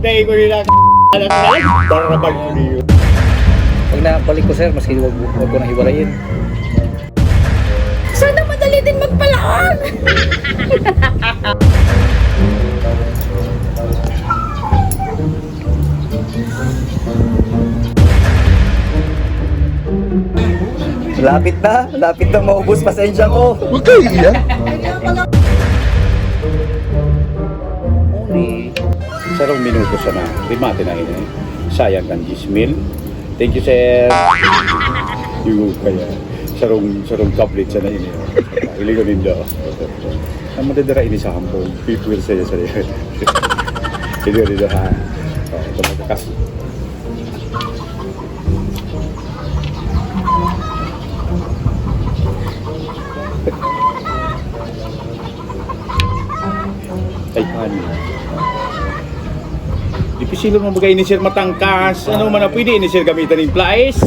Pagdahin ko nila, alam na barabag ko niyo. Pag nabalik ko sir, maski wag, wag ko nang hiwalayin. Sana madali din magpalaon. Lapit na, lapit na maubos pasensya ko. Huwag kayo iiyak. Sarong minuto sa na, rimate na ini. Sayang kan gismil. Thank you, sir. Yung kaya, sarong, sarong kaplit sa na ini. Iligo nindo. Ang madadara ini sa hampong. People saya sa iyo. Iligo nindo ha. Oh, tumatakas. Ay, ano? Di pa sila mamagay ni Sir Matangkas. Ano man na pwede ni Sir gamitan ng plies.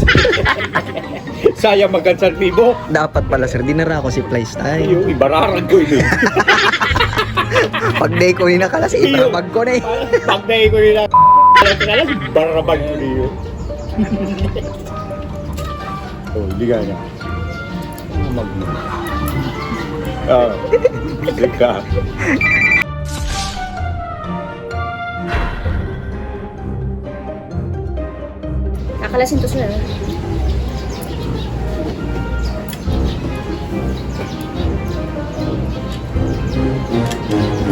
Sayang magkansang ribo. Dapat pala sir, dinara ko si Playstyle. Iyo, ibararag ko ini. Pag day ko yung nakalas, itrabag ko na eh. Nila. Alam ko na lang, barabag ko niyo. oh, hindi ka na. Mag Ah, hindi ka. Kakalasin to sir.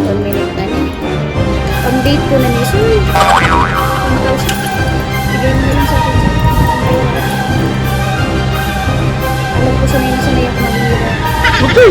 One minute na niya. Pang date ko na niya, sir. Bigay mo lang sa akin. Alam ko sanay na sanay ako maghihirap. Huwag kayo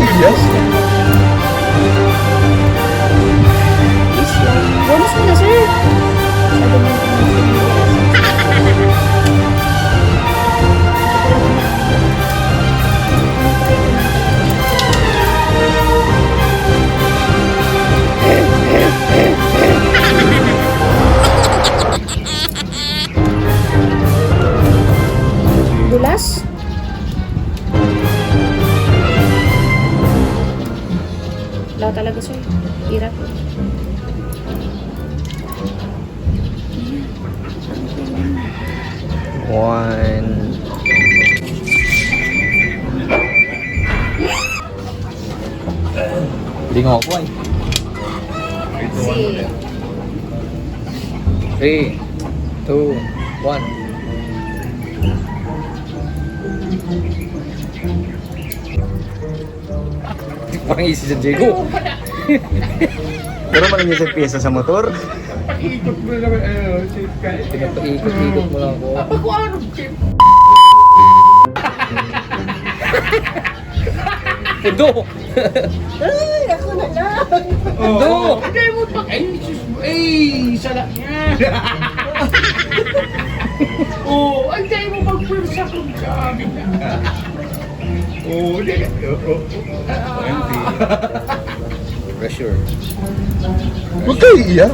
Dulas? Wala talaga, sir. Hirap. One. Hindi nga ako ay. Si... 3, 2, 1. Parang easy sa Diego. Pero yung isang pyesa sa motor. Ikot mo naman, ano, safe ka. Pinapaikot-ikot mo lang ako. Ako ano, safe. Pundo! Pundo! Hindi mo pa, ay, sus, ay, sala niya. Oo, oh, anday mo magpulsa kung sabi na. Oo, hindi. Oo, Pressure. Huwag kayo iiyak.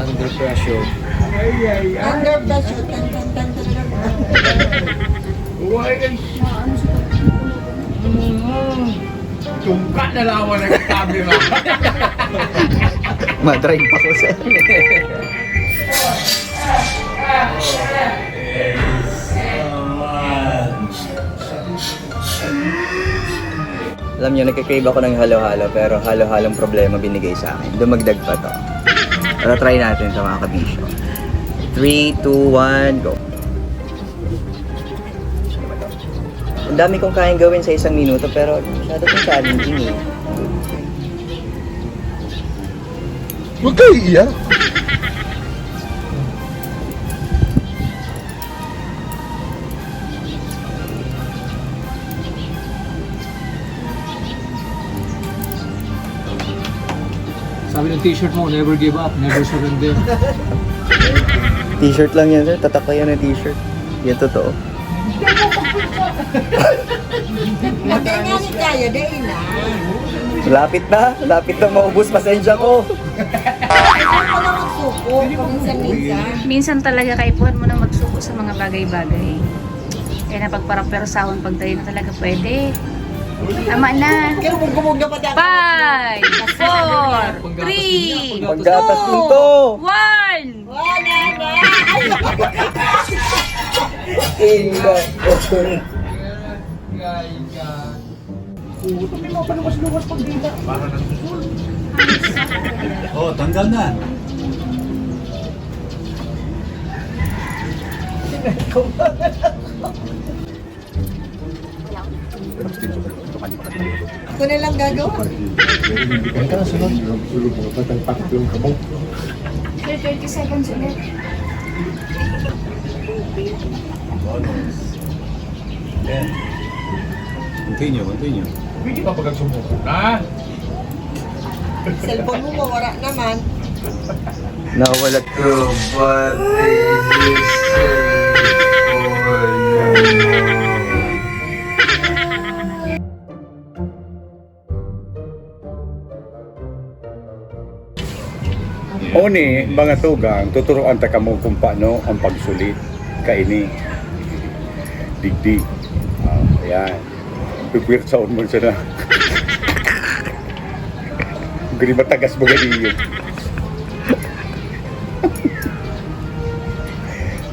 Under pressure. Ay, ay, ay. Under pressure, tan tan tan tan tan. Ay. Mm. Tungka na lawan ng camera. Madrive pa ko sir. Alam niyo, nagkikrave ako ng halo-halo pero halo-halong problema binigay sa akin. Dumagdag pa to. Pero try natin sa mga kabisyo. 3, 2, 1, go. Ang dami kong kayang gawin sa isang minuto pero masyado itong challenging eh. Huwag kayo iiyak. Sabi ng t-shirt mo, never give up, never surrender. T-shirt lang yan sir, tatak pa yan ng t-shirt. Yan totoo. Matay nga ni tayo, dahil na. Lapit na, lapit na maubos pasensya ko. Minsan talaga kaipuhan mo na magsuko sa mga bagay-bagay. Kaya napagparang-persahon pag tayo na talaga pwede. Tama na. Kaya kung gumugyo pa dyan. Five, four, three, Panggatas nito. two, one. Wala na. Inga. Oh, tanggal na. Ikaw ba? Ako na lang gagawa. Sir, 30 seconds ulit. Continue, continue. Cellphone mo mawara naman. Nawalat ko pati Oni, mga tugang, tuturuan ta kamo kung paano ang pagsulit kaini. Digdig. Ah, ayan. Pipirsaon mo siya na. Gani matagas mo ganiyo.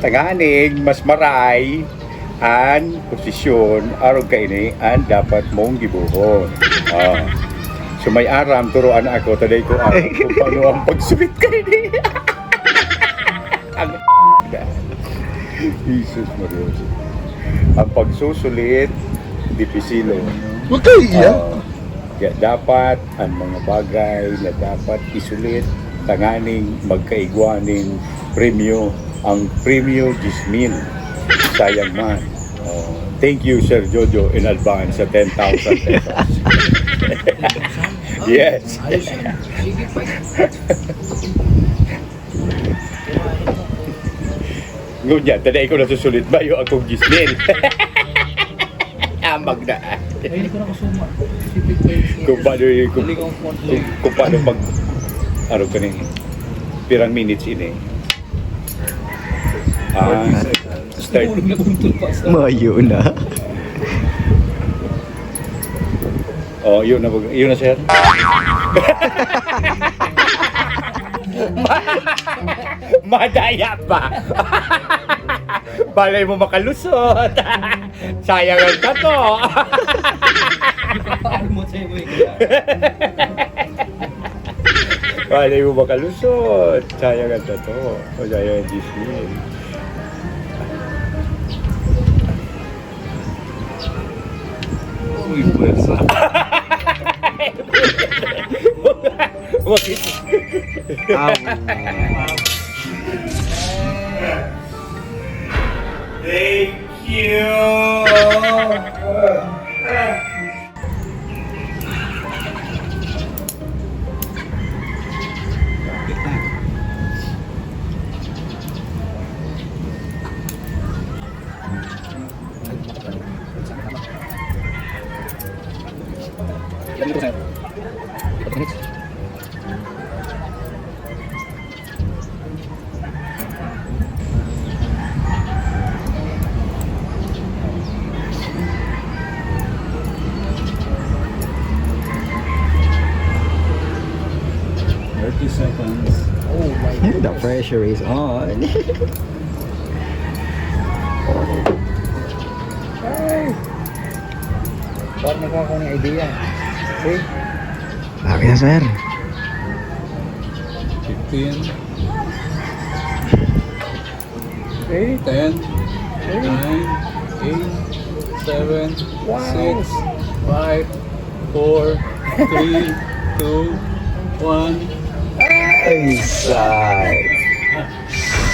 Tanganing, mas maray an posisyon aron kaini an dapat mong gibuhon. Ah. So may aram turuan ako taday ko aram kung paano ang pagsulit kaini. ang Jesus Maria. Ang pagsusulit dipisilo. Huwag kayo iiyak. Ah, kaya dapat ang mga bagay na dapat isulit tanganing magkaigwaning premyo ang premyo 10,000 sayang man Oh, thank you Sir Jojo in advance sa 10,000 pesos. Yes. Ngunya, taday ko nasusulit ba yung akong 10,000 Amag na kung paano yung kung, kung, paano mag ano ka pirang minutes ini ah start Mayo na. oh yun na yun na sir Madaya pa. Balay mo makalusot. Sayang ang tato. Balay mo makalusot. Sayang ang tato. O sayang ang Disney. Uy, pwersa. Bakit? Thank you. Parang nagkuha ko ng idea. Okay? Bakit na, sir? 15 10 9 8 7 6 5 4 3 2 1 Ay, side.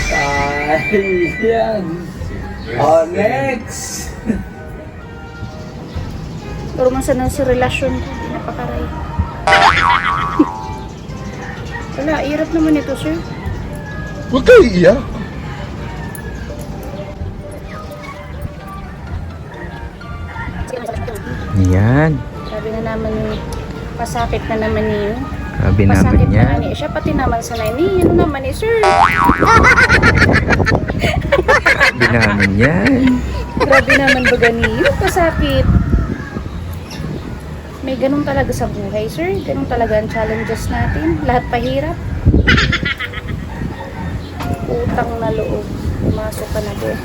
Ayan. Oh, next. Pero man sa sa relasyon ko, di napakaray. Wala, hirap naman ito, sir. Huwag kayo iiyak. Yan. Sabi na naman yung pasakit na naman niyo. Sabi namin Pasakit na naman niya. Siya pati naman sa nani. Ano naman eh, sir? Sabi namin yan. Grabe naman baga niyo. Pasakit. May ganun talaga sa buhay, sir. Ganun talaga ang challenges natin. Lahat pahirap. Utang na loob. Pumasok ka na doon.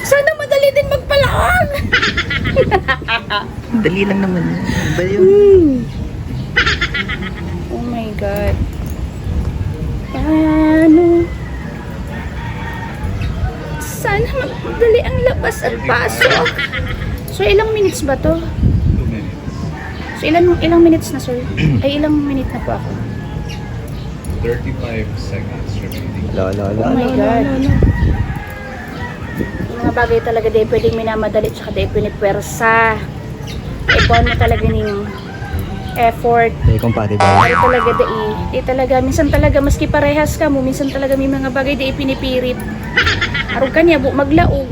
Sana man din magpalakang. Dali lang naman Ba yun? Oh my God. Paano? Sana magdali ang labas at pasok. So, ilang minutes ba to? So, ilang, ilang minutes na, sir? Ay, ilang minute na po ako? 35 seconds remaining. Lo, lo, lo. Oh my God. Yung mga bagay talaga di pwedeng minamadali tsaka di pinipwersa. Ipon mo talaga ng effort. Hindi compatible. Ay talaga di, di talaga, minsan talaga maski parehas ka mo, minsan talaga may mga bagay di pinipirit. Arog ka niya, maglaog.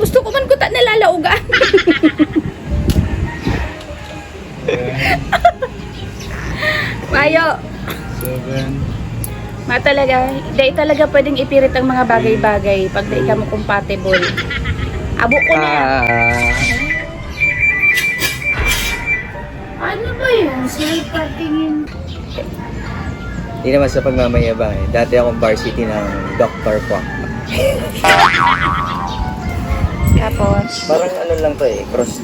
Gusto ko man ko ta nalalaugan. Mayo, 7. Ma talaga, di talaga pwedeng ipirit ang mga bagay-bagay pag di ka mo compatible. Abo ko na. Ah, Ano ba yun? Sila patingin. Hindi naman sa pagmamayabang eh. Dati akong varsity ng Dr. Kwak. Tapos, Parang ano lang to eh, cross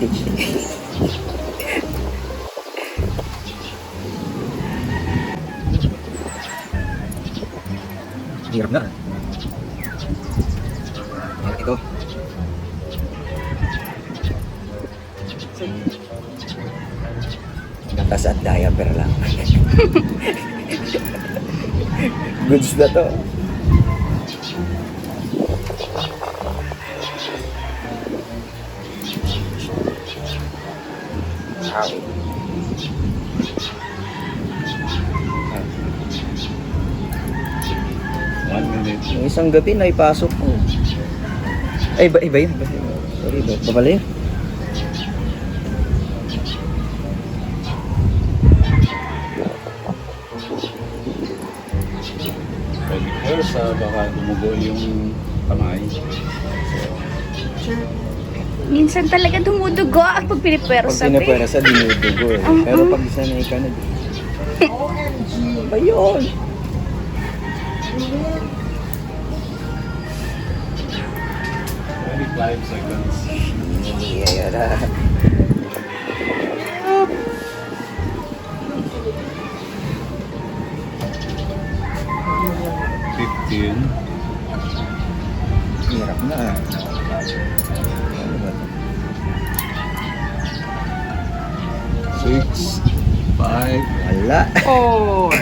Hirap na. Ito. Gatas at diaper lang. Goods na to. Isang gabi na ipasok ko. Ay, iba, iba yun. Sorry, iba. Iba pala yun. Pwede pwersa, baka dumugo yung kamay. minsan talaga dumudugo ang pag Pag pinipwersa. eh. pinapwera sa dinudugo eh. Mm-mm. Pero pag ka na, di. OMG. Ba yun? Twenty-five seconds. Yeah, yeah. Fifteen. Hirap na. To? Six. Five. Wala. Four,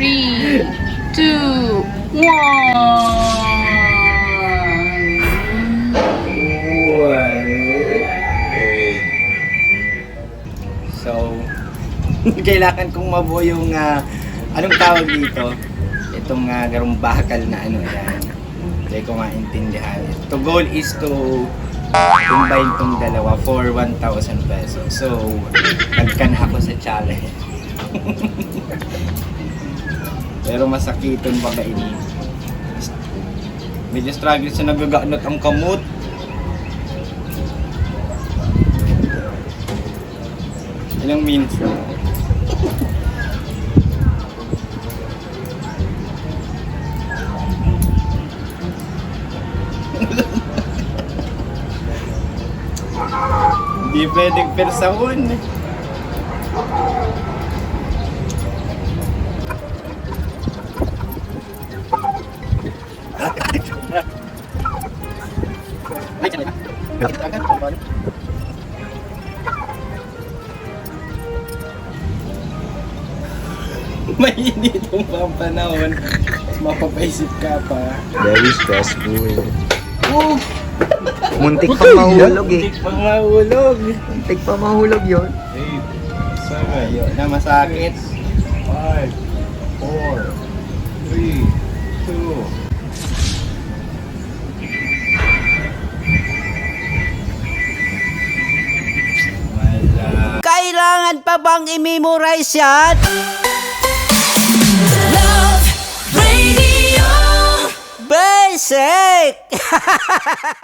three, two, one. kailangan kong mabuo yung, ah, anong tawag dito? Itong uh, garong bakal na ano yan. Hindi ko maintindihan. The goal is to combine tong dalawa for 1,000 pesos. So, nagkanha ko sa challenge. Pero masakiton pa ba ini? Medyo struggle sa nagaganot ang kamot. Ilang minutes na? Hindi pwedeng persahon. Panahon. Mapapaisip ka pa. Very stressful. Oh! Muntik pa mahulog eh. Hindi pa mahulog. Muntik pa mahulog yun. Eight. Seven. Ayun na masakit. Five. Four. Three. Two. Kailangan pa bang i-memorize yan? Basic!